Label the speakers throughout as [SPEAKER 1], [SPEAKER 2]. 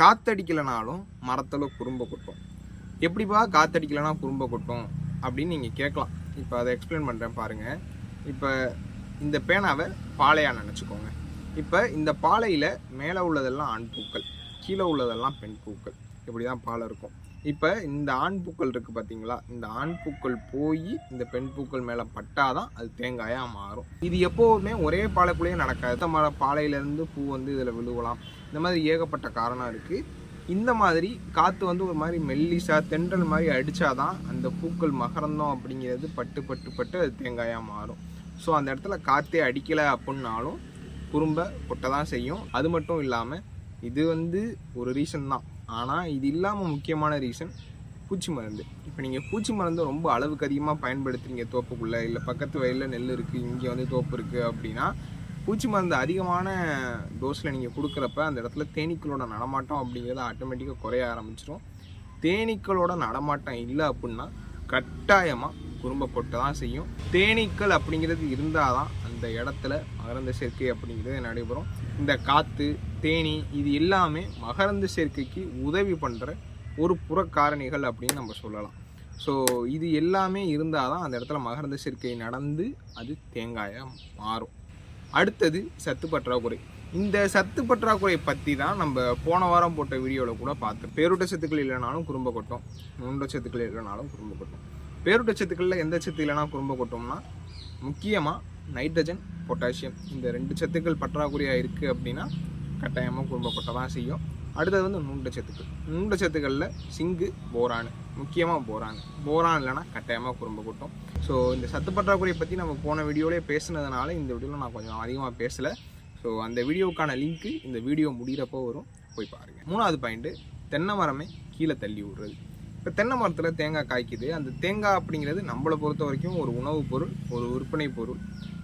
[SPEAKER 1] காத்தடிக்கலைனாலும் மரத்தில் குறும்ப கொட்டும். எப்படிப்பா காத்தடிக்கலைனா குறும்ப கொட்டும் அப்படின்னு நீங்கள் கேட்கலாம். இப்போ அதை எக்ஸ்பிளைன் பண்ணுறேன் பாருங்கள் இப்போ இந்த பேனாவை பாலையாக நினச்சிக்கோங்க. இப்போ இந்த பாலையில் மேலே உள்ளதெல்லாம் ஆண் பூக்கள் கீழே உள்ளதெல்லாம் பெண் பூக்கள். இப்படி தான் பாலை இருக்கும். இப்போ இந்த ஆண் பூக்கள் இருக்குது பார்த்தீங்களா இந்த ஆண் பூக்கள் போய் இந்த பெண் பூக்கள் மேலே பட்டாதான் அது தேங்காயாக மாறும். இது எப்போவுமே ஒரே பாலைக்குள்ளேயே நடக்காது. இந்த மர பாலையிலேருந்து பூ வந்து இதில் விழுவலாம். இந்த மாதிரி ஏகப்பட்ட காரணம் இருக்குது இந்த மாதிரி காற்று வந்து ஒரு மாதிரி மெல்லிசா தென்றல் மாதிரி அடித்தாதான் அந்த பூக்கள் மகரந்தம் அப்படிங்கிறது பட்டு பட்டு பட்டு அது தேங்காயாக மாறும். ஸோ அந்த இடத்துல காற்றே அடிக்கலை அப்படின்னாலும் குறும்ப கொட்ட தான் செய்யும். அது மட்டும் இல்லாமல் இது வந்து ஒரு ரீசன் தான். ஆனால் இது இல்லாமல் முக்கியமான ரீசன் பூச்சி மருந்து. இப்போ நீங்கள் பூச்சி மருந்து ரொம்ப அளவுக்கு அதிகமாக பயன்படுத்துறீங்க தோப்புக்குள்ளே இல்லை பக்கத்து வயலில் நெல் இருக்குது இங்கே வந்து தோப்பு இருக்குது அப்படின்னா பூச்சி மருந்து அதிகமான டோஸில் நீங்கள் கொடுக்குறப்ப அந்த இடத்துல தேனீக்களோட நடமாட்டம் அப்படிங்கிறது ஆட்டோமேட்டிக்காக குறைய ஆரம்பிச்சிடும் தேனீக்களோட நடமாட்டம் இல்லை அப்படின்னா கட்டாயமாக குறும்ப கொட்ட தான் செய்யும். தேனீக்கள் அப்படிங்கிறது இருந்தால் தான் அந்த இடத்துல மகரந்த சேர்க்கை அப்படிங்கிறது நடைபெறும். இந்த காற்று தேனி இது எல்லாமே மகரந்த சேர்க்கைக்கு உதவி பண்ணுற ஒரு புறக்காரணிகள் அப்படின்னு நம்ம சொல்லலாம். ஸோ இது எல்லாமே இருந்தால் தான் அந்த இடத்துல மகரந்த சேர்க்கை நடந்து அது தேங்காயாக மாறும். அடுத்தது சத்து பற்றாக்குறை. இந்த சத்து பற்றாக்குறை பற்றி தான் நம்ம போன வாரம் போட்ட வீடியோவில் கூட பார்த்தோம். பேரூட்ட சத்துக்கள் இல்லைனாலும் குறும்ப கொட்டும் நுண்ட சத்துக்கள் இல்லைனாலும் குறும்ப கொட்டும். பேருட்ட சத்துக்களில் எந்த சத்து இல்லைனா குறும்ப கொட்டோம்னா முக்கியமாக நைட்ரஜன் பொட்டாசியம் இந்த ரெண்டு சத்துக்கள் பற்றாக்குறையாக இருக்குது அப்படின்னா கட்டாயமாக குறும்ப கொட்ட தான் செய்யும். அடுத்தது வந்து நுண்ட சத்துக்கள். நுண்ட சத்துக்களில் சிங்கு போரானு முக்கியமாக போரானு போரான் இல்லைன்னா கட்டாயமாக குறும்ப கொட்டும். ஸோ இந்த சத்து பற்றாக்குறையை பற்றி நம்ம போன வீடியோலேயே பேசுனதுனால இந்த வீடியோவில் நான் கொஞ்சம் அதிகமாக பேசலை. ஸோ அந்த வீடியோவுக்கான லிங்க்கு இந்த வீடியோ முடிகிறப்போ வரும். போய் பாருங்கள் மூணாவது பாயிண்ட்டு தென்னை மரமே கீழே தள்ளி விடுறது. இப்போ தென்னை மரத்தில் தேங்காய் காய்க்குது. அந்த தேங்காய் அப்படிங்கிறது நம்மளை பொறுத்த வரைக்கும் ஒரு உணவுப் பொருள் ஒரு விற்பனை பொருள்.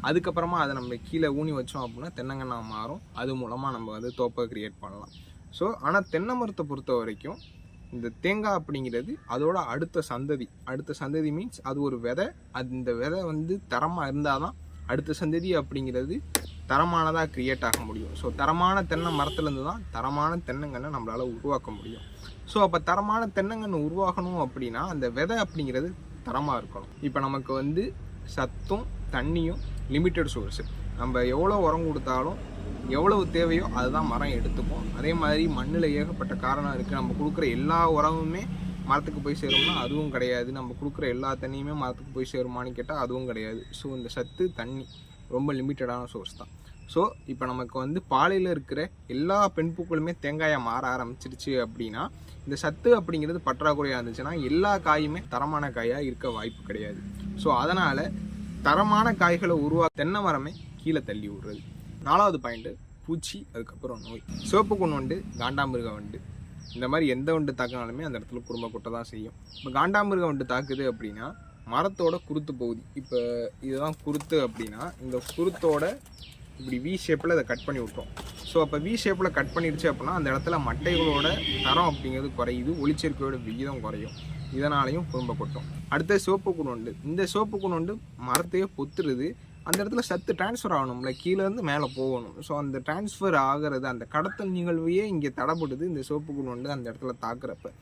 [SPEAKER 1] அதுக்கப்புறமா அதை நம்ம கீழே ஊனி வச்சோம் அப்படின்னா தென்னங்கண்ணா மாறும். அது மூலமாக நம்ம வந்து தோப்பை கிரியேட் பண்ணலாம். ஸோ ஆனால் தென்னை மரத்தை பொறுத்த வரைக்கும் இந்த தேங்காய் அப்படிங்கிறது அதோட அடுத்த சந்ததி. அடுத்த சந்ததி மீன்ஸ் அது ஒரு விதை. அது இந்த விதை வந்து தரமாக இருந்தால் தான் அடுத்த சந்ததி அப்படிங்கிறது தரமானதாக கிரியேட் ஆக முடியும். ஸோ தரமான தென்னை மரத்துலேருந்து தான் தரமான தென்னங்கன்னை நம்மளால் உருவாக்க முடியும். ஸோ அப்போ தரமான தென்னங்கன்று உருவாகணும் அப்படின்னா அந்த விதை அப்படிங்கிறது தரமாக இருக்கணும். இப்போ நமக்கு வந்து சத்தும் தண்ணியும் லிமிட்டட் சோர்ஸு நம்ம எவ்வளோ உரம் கொடுத்தாலும் எவ்வளவு தேவையோ அதுதான் மரம் எடுத்துக்கும். அதே மாதிரி மண்ணில் ஏகப்பட்ட காரணம் இருக்குது நம்ம கொடுக்குற எல்லா உரமுமே மரத்துக்கு போய் சேரும்னா அதுவும் கிடையாது. நம்ம கொடுக்குற எல்லா தண்ணியுமே மரத்துக்கு போய் சேருமான்னு கேட்டால் அதுவும் கிடையாது. ஸோ இந்த சத்து தண்ணி ரொம்ப லிமிட்டடான சோர்ஸ் தான். ஸோ இப்போ நமக்கு வந்து பாலையில் இருக்கிற எல்லா பெண் பூக்களுமே தேங்காயாக மாற ஆரம்பிச்சிருச்சு அப்படின்னா இந்த சத்து அப்படிங்கிறது பற்றாக்குறையாக இருந்துச்சுன்னா எல்லா காயுமே தரமான காயாக இருக்க வாய்ப்பு கிடையாது. ஸோ அதனால் தரமான காய்களை உருவா தென்னை மரமே கீழே தள்ளி விடுறது. நாலாவது பாயிண்ட்டு பூச்சி அதுக்கப்புறம் நோய். சிவப்பு கொண்டு வண்டு காண்டாமிருக வண்டு இந்த மாதிரி எந்த வண்டு தாக்கினாலுமே அந்த இடத்துல குடும்ப கொட்டை தான் செய்யும். இப்போ காண்டாமிருக வண்டு தாக்குது அப்படின்னா மரத்தோட குருத்து பகுதி. இப்போ இதுதான் குருத்து அப்படின்னா இந்த குருத்தோட இப்படி வி ஷேப்பில் அதை கட் பண்ணி விட்டோம் ஸோ அப்போ வி ஷேப்பில் கட் பண்ணிடுச்சு அப்படின்னா அந்த இடத்துல மட்டைகளோட தரம் அப்படிங்கிறது குறையுது ஒளிச்சேர்க்கையோட விகிதம் குறையும். இதனாலையும் குறும்ப கொட்டும். அடுத்த சோப்பு குணோண்டு இந்த சோப்பு குணோண்டு மரத்தையே பொத்துருது. அந்த இடத்துல சத்து டிரான்ஸ்ஃபர் ஆகணும்ல கீழேருந்து மேலே போகணும். ஸோ அந்த டிரான்ஸ்ஃபர் ஆகிறது அந்த கடத்தல் நிகழ்வையே இங்கே தடைப்படுது இந்த சோப்பு குணோண்டு அந்த இடத்துல தாக்குறப்ப.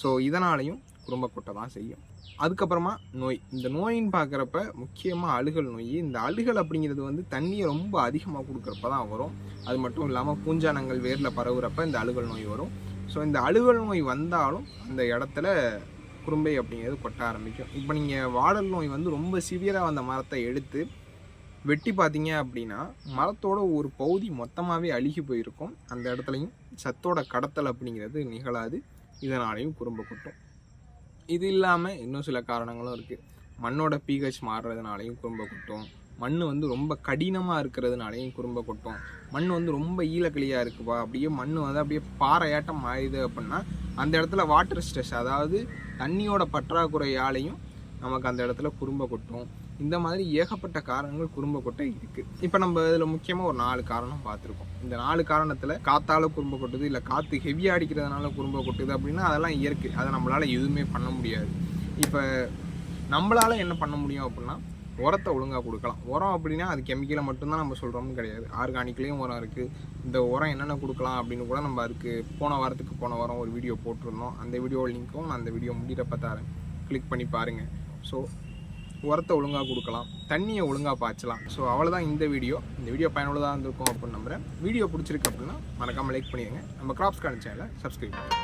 [SPEAKER 1] ஸோ இதனாலையும் குடும்ப கொட்டை தான் செய்யும். அதுக்கப்புறமா நோய். இந்த நோயின்னு பார்க்குறப்ப முக்கியமாக அழுகல் நோய். இந்த அழுகல் அப்படிங்கிறது வந்து தண்ணியை ரொம்ப அதிகமாக கொடுக்குறப்ப தான் வரும். அது மட்டும் இல்லாமல் பூஞ்சானங்கள் வேரில் பரவுறப்ப இந்த அழுகல் நோய் வரும். ஸோ இந்த அழுகல் நோய் வந்தாலும் அந்த இடத்துல குறும்பை அப்படிங்கிறது கொட்ட ஆரம்பிக்கும். இப்போ நீங்கள் வாடல் நோய் வந்து ரொம்ப சிவியராக வந்த மரத்தை எடுத்து வெட்டி பார்த்தீங்க அப்படின்னா மரத்தோட ஒரு பகுதி மொத்தமாகவே அழுகி போயிருக்கும். அந்த இடத்துலையும் சத்தோட கடத்தல் அப்படிங்கிறது நிகழாது. இதனாலையும் குறும்பு கொட்டும். இது இல்லாமல் இன்னும் சில காரணங்களும் இருக்குது மண்ணோட பிஹெச் மாறுறதுனாலையும் குறும்ப கொட்டும். மண் வந்து ரொம்ப கடினமாக இருக்கிறதுனாலையும் குறும்ப கொட்டும். மண் வந்து ரொம்ப ஈழக்கிளியாக இருக்குப்பா. அப்படியே மண் வந்து அப்படியே பாறையாட்டம் மாறிது அப்படின்னா அந்த இடத்துல வாட்டர் ஸ்ட்ரெஸ் அதாவது தண்ணியோட பற்றாக்குறையாலையும் நமக்கு அந்த இடத்துல குறும்ப கொட்டும். இந்த மாதிரி ஏகப்பட்ட காரணங்கள் குறும்ப கொட்டை இருக்குது இப்போ நம்ம இதில் முக்கியமாக ஒரு நாலு காரணம் பார்த்துருக்கோம். இந்த நாலு காரணத்தில் காத்தால குறும்ப கொட்டுது இல்லை காற்று ஹெவியாக அடிக்கிறதுனால குறும்ப கொட்டுது அப்படின்னா அதெல்லாம் இயற்கை. அதை நம்மளால் எதுவுமே பண்ண முடியாது. இப்போ நம்மளால் என்ன பண்ண முடியும் அப்படின்னா உரத்தை ஒழுங்காக கொடுக்கலாம். உரம் அப்படின்னா அது கெமிக்கலை மட்டும்தான் நம்ம சொல்கிறோம்னு கிடையாது. ஆர்கானிக்லேயும் உரம் இருக்குது இந்த உரம் என்னென்ன கொடுக்கலாம் அப்படின்னு கூட நம்ம அதுக்கு போன வாரத்துக்கு போன வாரம் ஒரு வீடியோ போட்டிருந்தோம். அந்த வீடியோ லிங்க்கும் நான் அந்த வீடியோ முடிகிறப்ப தரேன். கிளிக் பண்ணி பாருங்கள் ஸோ உரத்தை ஒழுங்காக கொடுக்கலாம் தண்ணியை ஒழுங்காக பாய்ச்சலாம். ஸோ அவ்வளோதான் இந்த வீடியோ. இந்த வீடியோ பயனுள்ளதாக இருந்திருக்கும் அப்படின்னு நம்புகிறேன் வீடியோ பிடிச்சிருக்கு அப்படின்னா மறக்காமல் லைக் பண்ணிடுங்க. நம்ம கிராப்ஸ் சேனலை சப்ஸ்கிரைப் பண்ணுங்கள்